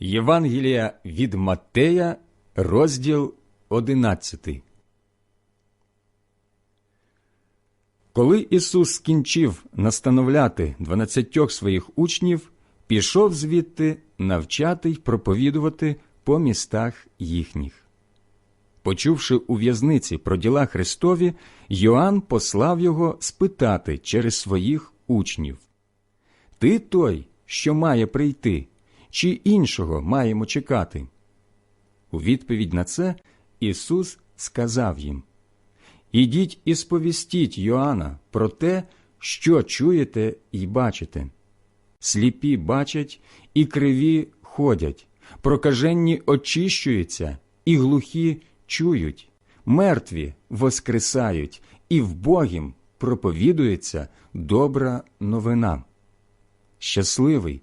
Євангелія від Маттея, розділ 11. Коли Ісус скінчив настановляти дванадцятьох своїх учнів, пішов звідти навчати й проповідувати по містах їхніх. Почувши у в'язниці про діла Христові, Йоанн послав його спитати через своїх учнів Ти той, що має прийти, чи іншого маємо чекати? У відповідь на це Ісус сказав їм Ідіть і сповістіть Йоанна про те, що чуєте і бачите. Сліпі бачать і криві ходять, прокаженні очищуються, і глухі чують, мертві воскресають, і вбогім проповідується добра новина. Щасливий,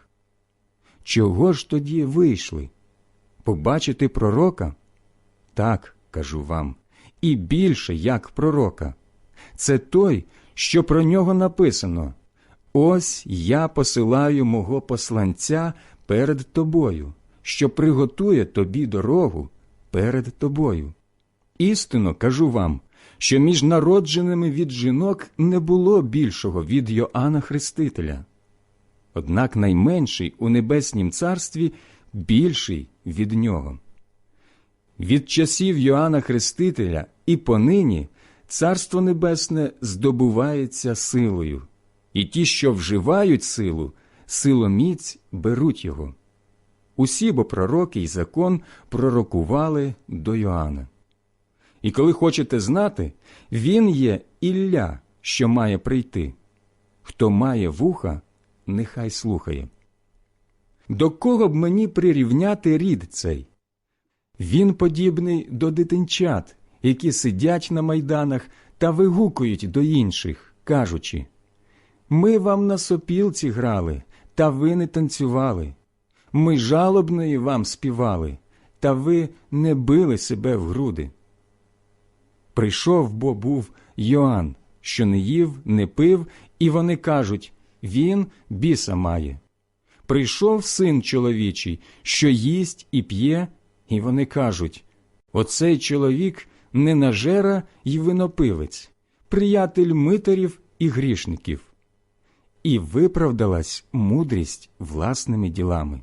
Чого ж тоді вийшли? Побачити пророка? Так, кажу вам, і більше як пророка. Це той, що про нього написано Ось я посилаю мого посланця перед тобою, що приготує тобі дорогу перед тобою. Істинно кажу вам, що між народженими від жінок не було більшого від Йоанна Хрестителя. Однак найменший у небеснім царстві більший від нього. Від часів Йоанна Хрестителя і понині Царство Небесне здобувається силою, і ті, що вживають силу, силоміць беруть його. Усі бо пророки й закон пророкували до Йоанна. І коли хочете знати, він є Ілля, що має прийти. Хто має вуха, нехай слухає. До кого б мені прирівняти рід цей? Він подібний до дитинчат, які сидять на майданах та вигукують до інших, кажучи Ми вам на сопілці грали, та ви не танцювали. Ми жалобної вам співали, та ви не били себе в груди. Прийшов бо був Йоанн, що не їв, не пив, і вони кажуть Він біса має. Прийшов син чоловічий, що їсть і п'є, і вони кажуть Оцей чоловік ненажера й винопивець, приятель митарів і грішників. І виправдалась мудрість власними ділами.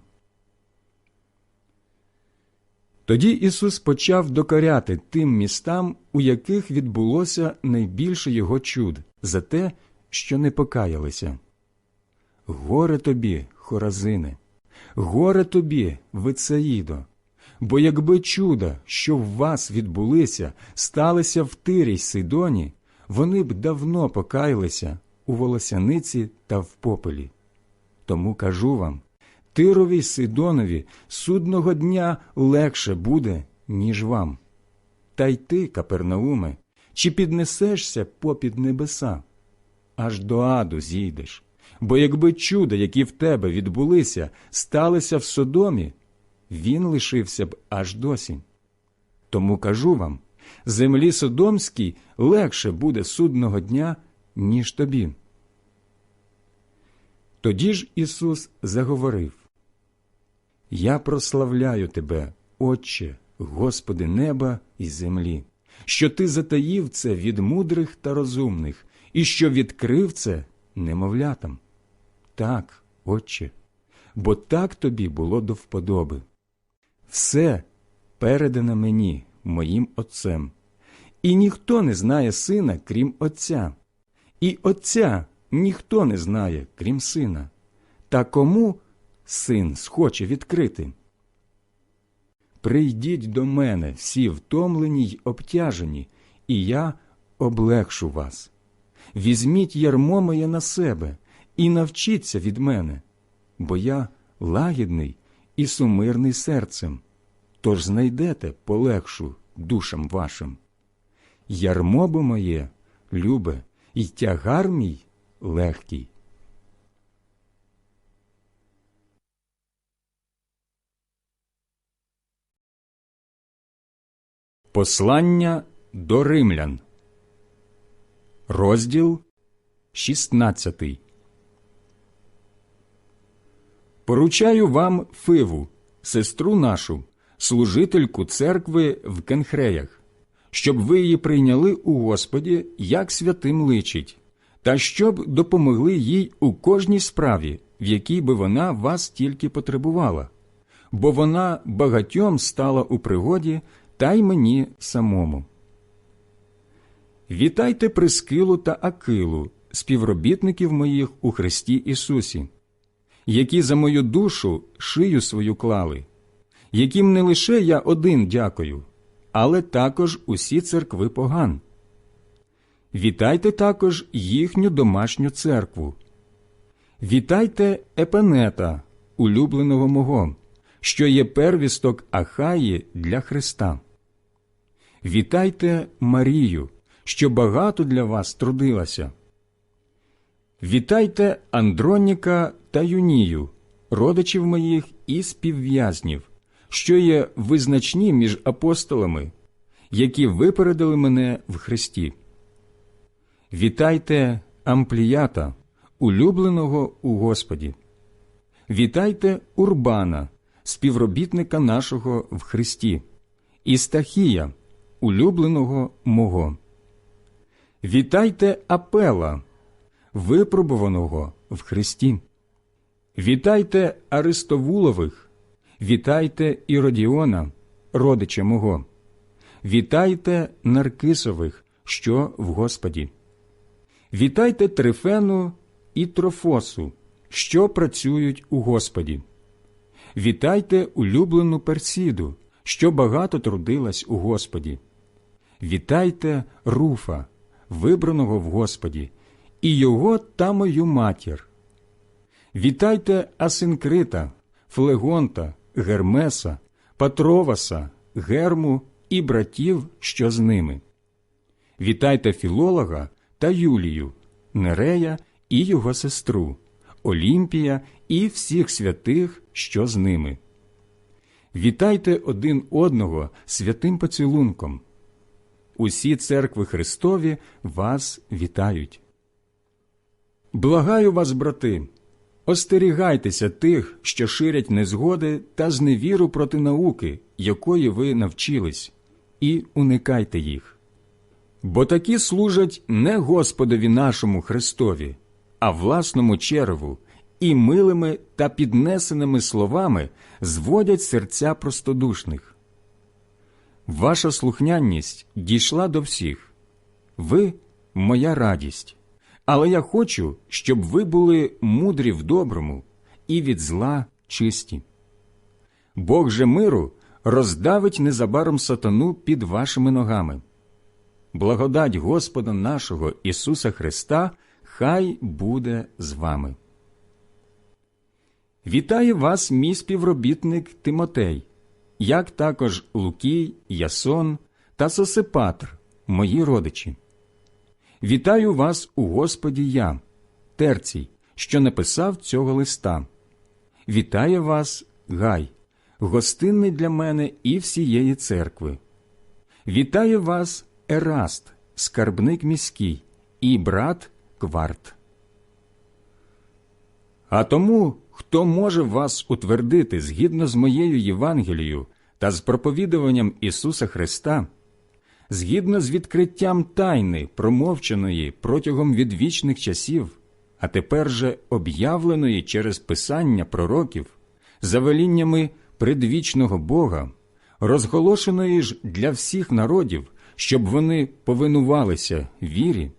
Тоді Ісус почав докоряти тим містам, у яких відбулося найбільше його чуд, за те, що не покаялися. Горе тобі, Хоразине, горе тобі, Вицаїдо, бо якби чуда, що в вас відбулися, сталися в Тирі й Сидоні, вони б давно покаялися у волосяниці та в попелі. Тому кажу вам Тирові Сидонові судного дня легше буде, ніж вам. Та й ти, Капернауме, чи піднесешся попід небеса? Аж до аду зійдеш. Бо якби чуда, які в тебе відбулися, сталися в Содомі, він лишився б аж досі. Тому кажу вам землі Содомській легше буде судного дня, ніж тобі. Тоді ж Ісус заговорив Я прославляю тебе, Отче, Господи неба і землі, що ти затаїв це від мудрих та розумних, і що відкрив це немовлятам. Так, Отче, бо так тобі було до вподоби. Все передане мені, моїм Отцем, і ніхто не знає сина, крім Отця, і Отця ніхто не знає, крім сина. Та кому син схоче відкрити? Прийдіть до мене всі втомлені й обтяжені, і я облегшу вас. Візьміть ярмо моє на себе і навчіться від мене, бо я лагідний і сумирний серцем, тож знайдете полегшу душам вашим. Ярмо бо моє, любе, і тягар мій легкий. Послання до римлян, розділ 16. Поручаю вам Фиву, сестру нашу, служительку церкви в Кенхреях, щоб ви її прийняли у Господі, як святим личить, та щоб допомогли їй у кожній справі, в якій би вона вас тільки потребувала, бо вона багатьом стала у пригоді та й мені самому. Вітайте Прискилу та Акилу, співробітників моїх у Христі Ісусі, які за мою душу шию свою клали, яким не лише я один дякую, але також усі церкви поган. Вітайте також їхню домашню церкву. Вітайте Епенета, улюбленого мого, що є первісток Ахаї для Христа. Вітайте Марію, що багато для вас трудилася. Вітайте Андроніка та Юнію, родичів моїх і співв'язнів, що є визначні між апостолами, які випередили мене в Христі. Вітайте Ампліята, улюбленого у Господі. Вітайте Урбана, співробітника нашого в Христі, і Стахія, улюбленого мого. Вітайте Апела, випробуваного в Христі. Вітайте Аристовулових, вітайте Іродіона, родича мого. Вітайте Наркисових, що в Господі. Вітайте Трифену і Трофосу, що працюють у Господі. Вітайте улюблену Персіду, що багато трудилась у Господі. Вітайте Руфа, вибраного в Господі, і його та мою матір. Вітайте Асинкрита, Флегонта, Гермеса, Патроваса, Герму і братів, що з ними. Вітайте філолога та Юлію, Нерея і його сестру, Олімпія і всіх святих, що з ними. Вітайте один одного святим поцілунком. Усі церкви Христові вас вітають. Благаю вас, брати, остерігайтеся тих, що ширять незгоди та зневіру проти науки, якої ви навчились, і уникайте їх. Бо такі служать не Господові нашому Христові, а власному череву, і милими та піднесеними словами зводять серця простодушних. Ваша слухняність дійшла до всіх. Ви моя радість. Але я хочу, щоб ви були мудрі в доброму і від зла чисті. Бог же миру роздавить незабаром сатану під вашими ногами. Благодать Господа нашого Ісуса Христа хай буде з вами. Вітає вас, мій співробітник Тимотей, як також Лукій, Ясон та Сосипатр, мої родичі. Вітаю вас у Господі я, Терцій, що написав цього листа. Вітає вас, Гай, гостинний для мене і всієї церкви. Вітає вас, Ераст, скарбник міський, і брат Кварт. А тому, хто може вас утвердити згідно з моєю Євангелією та з проповідуванням Ісуса Христа, згідно з відкриттям тайни, промовченої протягом відвічних часів, а тепер же об'явленої через писання пророків, за веліннями предвічного Бога, розголошеної ж для всіх народів, щоб вони повинувалися вірі,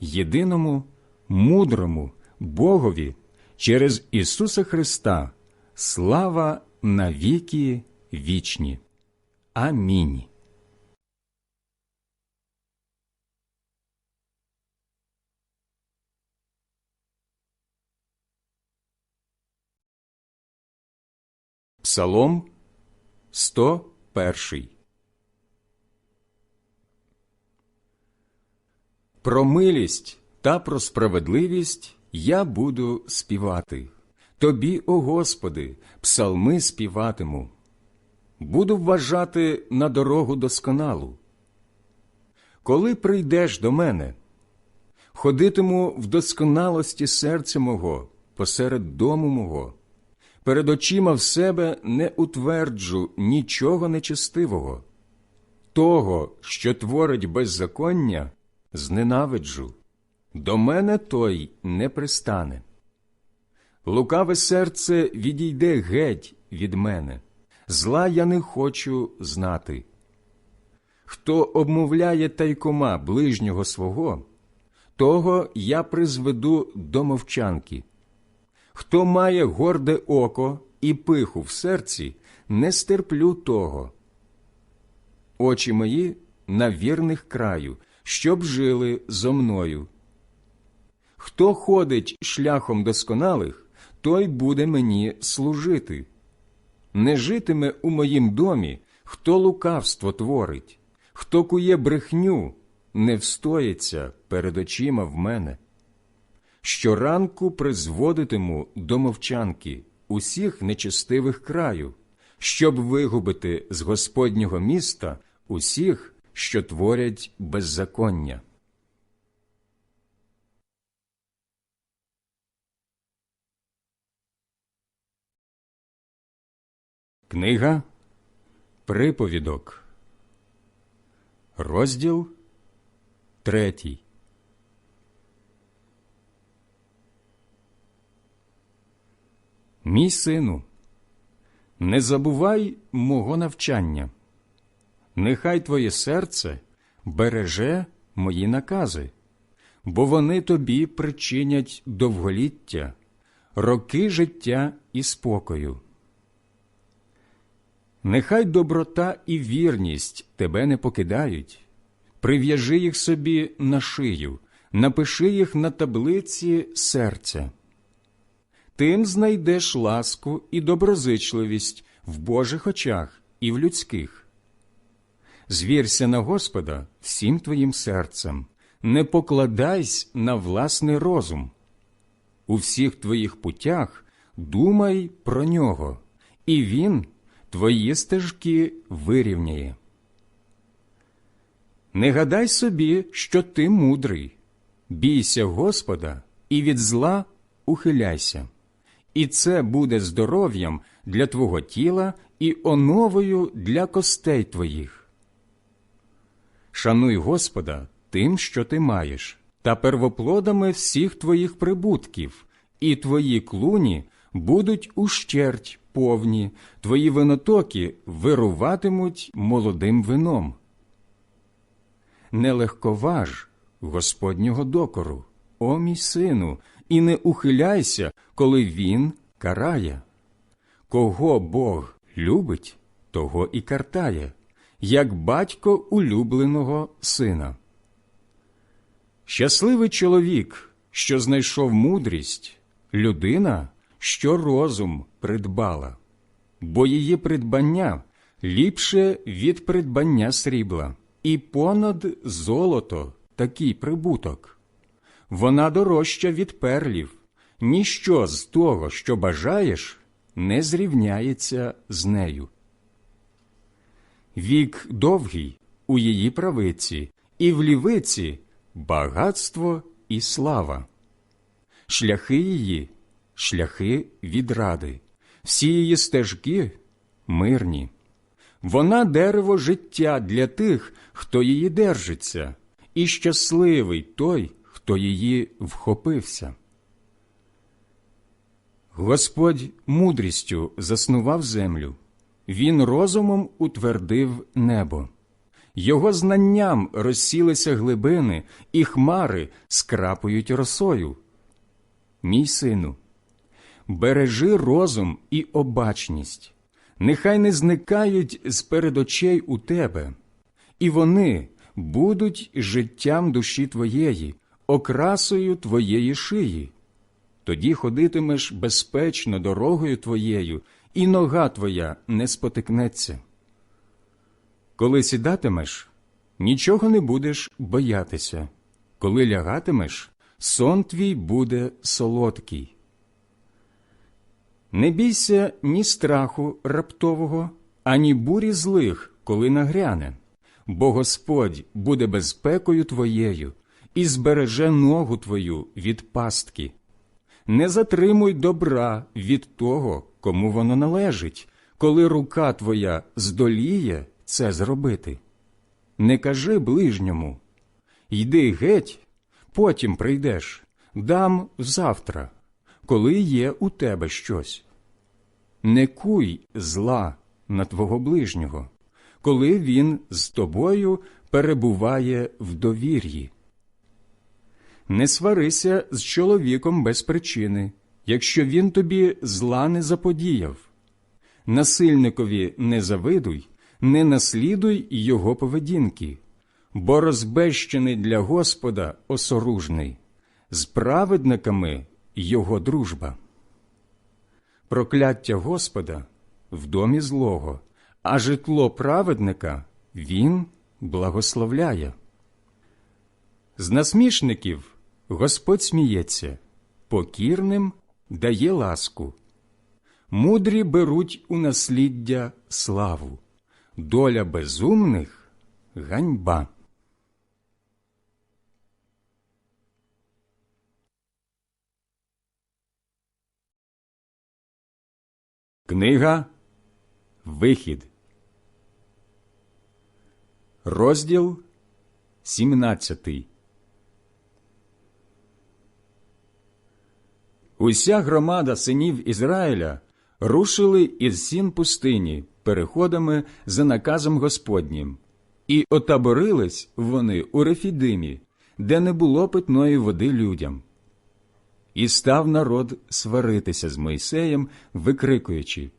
єдиному, мудрому Богові через Ісуса Христа, слава навіки вічні. Амінь. Псалом 101 Про милість та про справедливість я буду співати. Тобі, о Господи, псалми співатиму. Буду вважати на дорогу досконалу. Коли прийдеш до мене, ходитиму в досконалості серця мого посеред дому мого, перед очима в себе не утверджу нічого нечестивого, того, що творить беззаконня, зненавиджу, до мене той не пристане. Лукаве серце відійде геть від мене, зла я не хочу знати. Хто обмовляє тайкома ближнього свого, того я призведу до мовчанки. Хто має горде око і пиху в серці, не стерплю того. Очі мої на вірних краю, щоб жили зо мною. Хто ходить шляхом досконалих, той буде мені служити. Не житиме у моїм домі, хто лукавство творить, хто кує брехню, не встоїться перед очима в мене. Щоранку призводитиму до мовчанки усіх нечестивих краю, щоб вигубити з Господнього міста усіх, що творять беззаконня. Книга Приповідок, розділ третій. Мій сину, не забувай мого навчання, нехай твоє серце береже мої накази, бо вони тобі причинять довголіття, роки життя і спокою. Нехай доброта і вірність тебе не покидають, прив'яжи їх собі на шию, напиши їх на таблиці серця. Тим знайдеш ласку і доброзичливість в Божих очах і в людських. Звірся на Господа всім твоїм серцем, не покладайся на власний розум. У всіх твоїх путях думай про нього, і він твої стежки вирівняє. Не гадай собі, що ти мудрий, бійся Господа і від зла ухиляйся, і це буде здоров'ям для твого тіла і оновою для костей твоїх. Шануй Господа тим, що ти маєш, та первоплодами всіх твоїх прибутків, і твої клуні будуть ущерть повні, твої винотоки вируватимуть молодим вином. Не легковаж Господнього докору, о мій сину, і не ухиляйся, коли він карає. Кого Бог любить, того і картає, як батько улюбленого сина. Щасливий чоловік, що знайшов мудрість, людина, що розум придбала, бо її придбання ліпше від придбання срібла, і понад золото такий прибуток. Вона дорожча від перлів, ніщо з того, що бажаєш, не зрівняється з нею. Вік довгий у її правиці, і в лівиці багатство і слава. Шляхи її шляхи відради, всі її стежки мирні. Вона дерево життя для тих, хто її держиться, і щасливий той, хто її вхопився. Господь мудрістю заснував землю, Він розумом утвердив небо. Його знанням розсілися глибини, і хмари скрапують росою. Мій сину, бережи розум і обачність, нехай не зникають з перед очей у тебе, і вони будуть життям душі твоєї, окрасою твоєї шиї. тоді ходитимеш безпечно дорогою твоєю, і нога твоя не спотикнеться. Коли сідатимеш, нічого не будеш боятися, коли лягатимеш, сон твій буде солодкий. Не бійся ні страху раптового, ані бурі злих, коли нагряне, бо Господь буде безпекою твоєю і збереже ногу твою від пастки. Не затримуй добра від того, кому воно належить, коли рука твоя здоліє це зробити. Не кажи ближньому йди геть, потім прийдеш, дам завтра, коли є у тебе щось. Не куй зла на твого ближнього, коли він з тобою перебуває в довір'ї. Не сварися з чоловіком без причини, якщо він тобі зла не заподіяв. Насильникові не завидуй, не наслідуй його поведінки, бо розбещений для Господа осоружний, з праведниками його дружба. Прокляття Господа в домі злого, а житло праведника він благословляє. З насмішників Господь сміється, покірним дає ласку. Мудрі беруть у насліддя славу, доля безумних ганьба. Книга Вихід. Розділ 17 Уся громада синів Ізраїля рушили із сін пустині переходами за наказом Господнім, і отаборились вони у Рефідимі, де не було питної води людям. І став народ сваритися з Мойсеєм, викрикуючи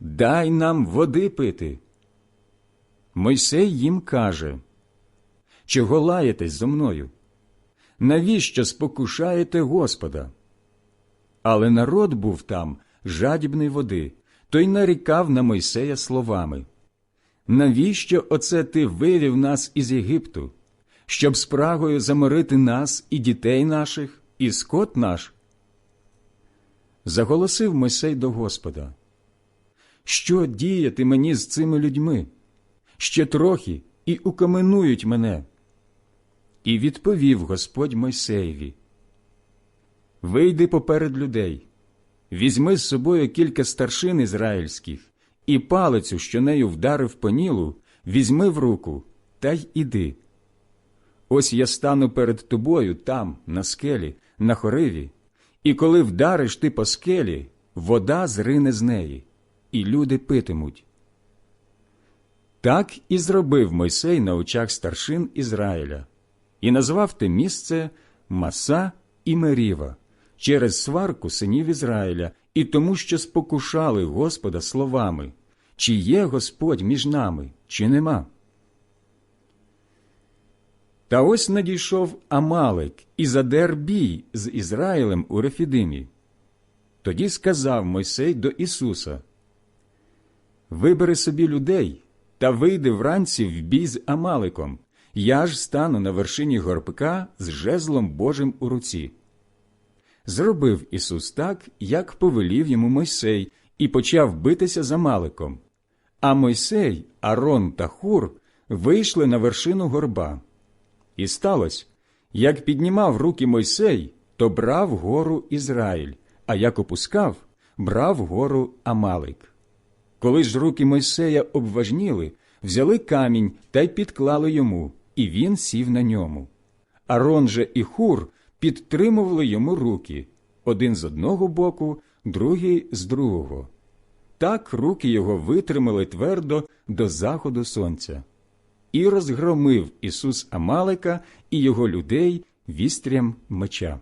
Дай нам води пити. Мойсей їм каже Чого лаєтесь зо мною? Навіщо спокушаєте Господа? Але народ був там жадібний води, той нарікав на Мойсея словами Навіщо оце ти вивів нас із Єгипту, щоб спрагою заморити нас і дітей наших, і скот наш? Заголосив Мойсей до Господа. Що діяти мені з цими людьми? Ще трохи і укаменують мене. І відповів Господь Мойсеєві Вийди поперед людей, візьми з собою кілька старшин ізраїльських, і палицю, що нею вдарив по нілу, візьми в руку та й іди. Ось я стану перед тобою там, на скелі, на хориві, і коли вдариш ти по скелі, вода зрине з неї, і люди питимуть. Так і зробив Мойсей на очах старшин Ізраїля, і назвав те місце Маса і Меріва через сварку синів Ізраїля і тому, що спокушали Господа словами, чи є Господь між нами, чи нема. Та ось надійшов Амалик і задер бій з Ізраїлем у Рефідимі. Тоді сказав Мойсей до Ісуса Вибери собі людей та вийди вранці в бій з Амаликом. Я ж стану на вершині горбка з жезлом Божим у руці. Зробив Ісус так, як повелів йому Мойсей, і почав битися за Маликом. А Мойсей, Арон та Хур вийшли на вершину горба. І сталося, як піднімав руки Мойсей, то брав гору Ізраїль, а як опускав, брав гору Амалик. Коли ж руки Мойсея обважніли, взяли камінь та й підклали йому, і він сів на ньому. Арон же і Хур підтримували йому руки один з одного боку, другий з другого. Так руки його витримали твердо до заходу сонця. І розгромив Ісус Амалика і його людей вістрям меча.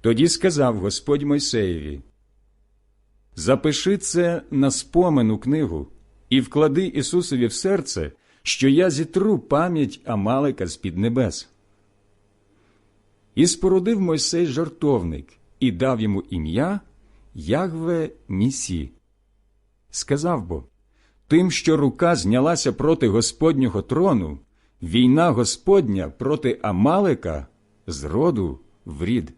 Тоді сказав Господь Мойсеєві Запиши це на спомену книгу і вклади Ісусові в серце, що я зітру пам'ять Амалика з під небес. І спорудив Мойсей жартовник і дав йому ім'я Ягве Нісі. Сказав бо, тим, що рука знялася проти Господнього трону, війна Господня проти Амалика з роду в рід.